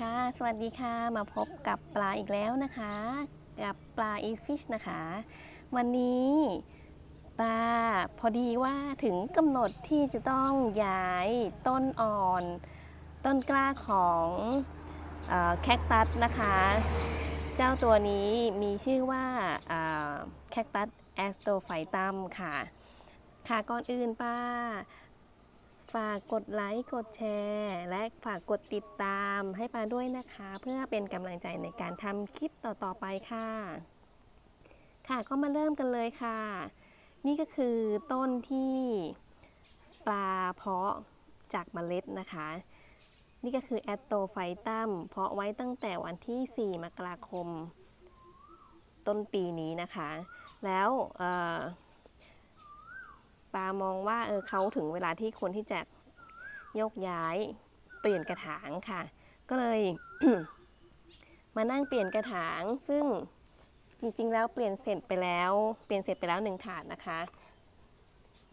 ค่ะ สวัสดีค่ะ มาพบกับปลาอีกแล้วนะคะ กับปลา East Fish นะคะ วันนี้ปลาพอดีว่าถึงกำหนดที่จะต้องย้ายต้นอ่อน ต้นกล้าของแคคตัสนะคะ เจ้าตัวนี้มีชื่อว่าแคคตัสแอสโตไฟตัมค่ะ ค่ะก่อนอื่นป้า ฝากกดไลค์ กดแชร์ และฝากกดติดตา มให้ปาด้วยนะคะ เพื่อเป็นกำลังใจในการทำคลิปต่อๆไปค่ะ ค่ะก็มาเริ่มกันเลยค่ะ นี่ก็คือต้นที่ปลาเพาะจากเมล็ดนะคะ นี่ก็คือแอตโตไฟตัมเพาะไว้ตั้งแต่วันที่ 4 มกราคม ต้นปีนี้นะคะ แล้วเอ่อปามองว่าเออเขาถึงเวลาที่คนที่จะยกย้ายเปลี่ยนกระถางค่ะ ก็เลย มานั่งเปลี่ยนกระถาง ซึ่งจริงๆ แล้วเปลี่ยนเสร็จไปแล้ว เปลี่ยนเสร็จไปแล้วหนึ่งถาดนะคะ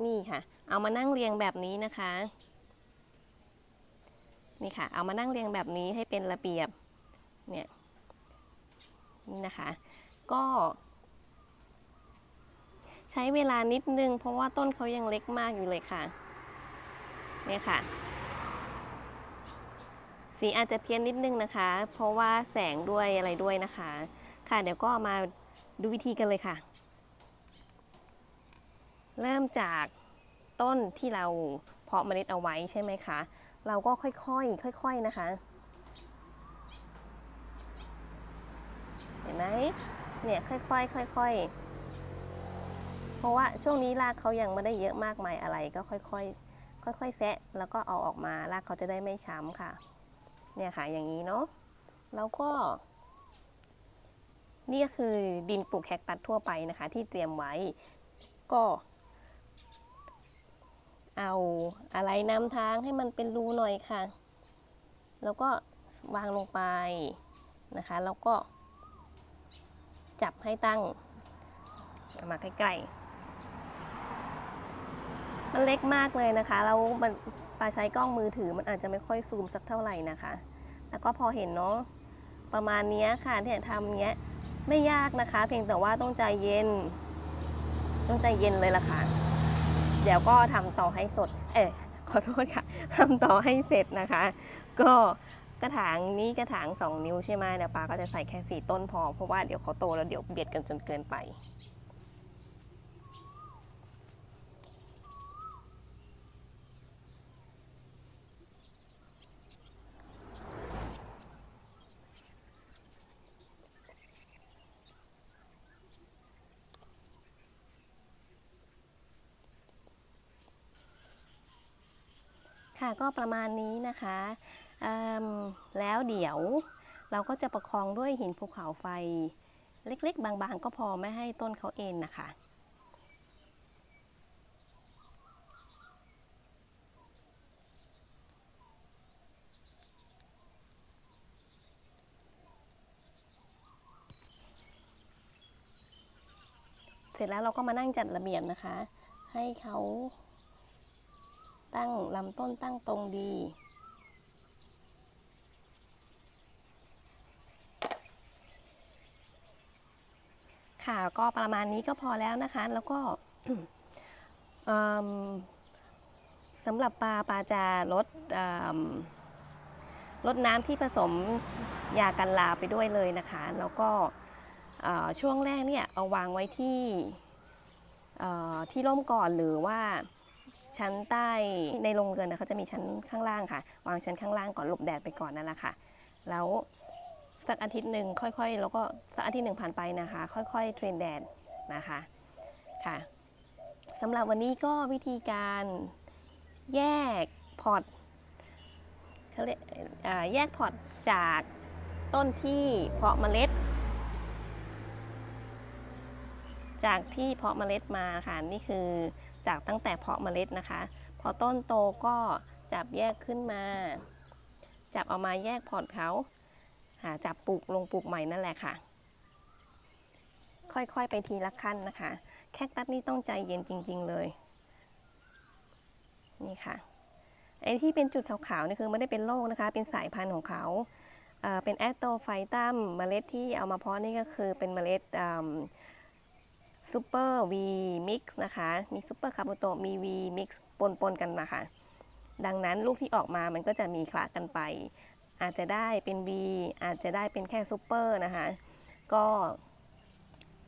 นี่ค่ะ เอามานั่งเรียงแบบนี้นะคะ นี่ค่ะ เอามานั่งเรียงแบบนี้ให้เป็นระเบียบ เนี่ย นี่นะคะ ก็ใช้เวลานิดนึงเพราะว่าต้นเขายังเล็กมากอยู่เลยค่ะ เนี่ยค่ะ สีอาจจะเพี้ยนนิดนึงนะคะ เพราะว่าแสงด้วยอะไรด้วยนะคะ ค่ะเดี๋ยวก็มาดูวิธีกันเลยค่ะ เริ่มจากต้นที่เราเพาะเมล็ดเอาไว้ใช่ไหมคะ เราก็ค่อยๆ ค่อยๆ นะคะ เห็นไหมเนี่ยค่อยๆ ค่อยๆ เพราะว่าช่วงนี้รากเขายังไม่ได้เยอะมากมายอะไรก็ค่อยๆ ค่อยๆ แซะแล้วก็เอาออกมารากเขาจะได้ไม่ช้ำค่ะ เนี่ยค่ะอย่างนี้เนาะแล้วก็ นี่ก็คือดินปลูกแคคตัสทั่วไปนะคะ ที่เตรียมไว้ก็ เอาอะไรนำทางให้มันเป็นรูหน่อยค่ะ แล้วก็วางลงไปนะคะ แล้วก็จับให้ตั้งมาใกล้ๆ มันเล็กมากเลยนะคะ แล้วมัน ปาใช้กล้องมือถือมันอาจจะไม่ค่อยซูมสักเท่าไหร่นะคะ แล้วก็พอเห็นเนาะประมาณนี้ค่ะที่ทำเนี้ยไม่ยากนะคะ เพียงแต่ว่าต้องใจเย็น ต้องใจเย็นเลยล่ะค่ะ เดี๋ยวก็ทำต่อให้สด เอ๊ขอโทษค่ะทำต่อให้เสร็จนะคะ ก็กระถางนี้กระถาง 2 นิ้วใช่ไหมเดี๋ยวปาก็จะใส่แค่ 4 ต้นพอ เพราะว่าเดี๋ยวเขาโตแล้วเดี๋ยวเบียดกันจนเกินไป ค่ะก็ประมาณนี้นะคะแล้วเดี๋ยวเราก็จะประคองด้วยหินภูเขาไฟเล็กๆ บางๆ ก็พอไม่ให้ต้นเขาเอ็นนะคะเสร็จแล้วเราก็มานั่งจัดระเบียบนะคะ ให้เขา ตั้งลำต้นตั้งตรงดี ค่ะก็ประมาณนี้ก็พอแล้วนะคะ แล้วก็สำหรับปลาปลาจะลดลดน้ำที่ผสมยากันลาไปด้วยเลยนะคะ แล้วก็ช่วงแรกเนี่ยเอาวางไว้ที่ที่ร่มก่อนหรือว่า ชั้นใต้ในโรงเรือนนะเขาจะมีชั้นข้างล่างค่ะ วางชั้นข้างล่างก่อนหลบแดดไปก่อนนั่นแหละค่ะ แล้วสักอาทิตย์หนึ่งค่อยๆ แล้วก็สักอาทิตย์หนึ่งผ่านไปนะคะ ค่อยๆ เทรนแดดนะคะค่ะสำหรับวันนี้ก็วิธีการแยกพอร์ตเขาเรียกแยกพอร์ตจากต้นที่เพาะเมล็ด จากที่เพาะเมล็ดมาค่ะนี่คือจากตั้งแต่เพาะเมล็ดนะคะ พอต้นโตก็จับแยกขึ้นมา จับเอามาแยกพอร์ตเขาหาจับปลูกลงปลูกใหม่นั่นแหละค่ะ ค่อยๆไปทีละขั้นนะคะ แคคตัสนี่ต้องใจเย็นจริง ๆ เลย นี่ค่ะไอ้ที่เป็นจุดขาวๆนี่คือไม่ได้เป็นโรคนะคะ เป็นสายพันธุ์ของเขาเอ่อเป็นแอตโตไฟตัมเมล็ดที่เอามาเพาะนี่ก็คือเป็นเมล็ด ซูเปอร์วีมิกซ์นะคะ มีซูเปอร์คาร์โบโตมีวีมิกซ์ปนๆกันมาค่ะ ดังนั้นลูกที่ออกมามันก็จะมีคละกันไป อาจจะได้เป็น V อาจจะได้เป็นแค่ซูเปอร์นะคะ ก็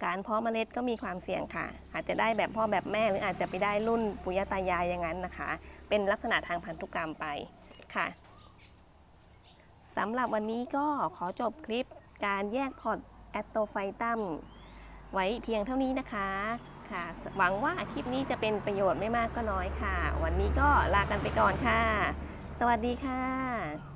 การเพาะเมล็ดก็มีความเสี่ยงค่ะ อาจจะได้แบบพ่อแบบแม่หรืออาจจะไปได้รุ่นปุยตายายอย่างนั้นนะคะ เป็นลักษณะทางพันธุกรรมไปค่ะสำหรับวันนี้ก็ขอจบคลิปการแยกพอร์ตแอตโตไฟตัม ไว้เพียงเท่านี้นะคะค่ะหวังว่าคลิปนี้จะเป็นประโยชน์ไม่มากก็น้อยค่ะ วันนี้ก็ลากันไปก่อนค่ะ สวัสดีค่ะ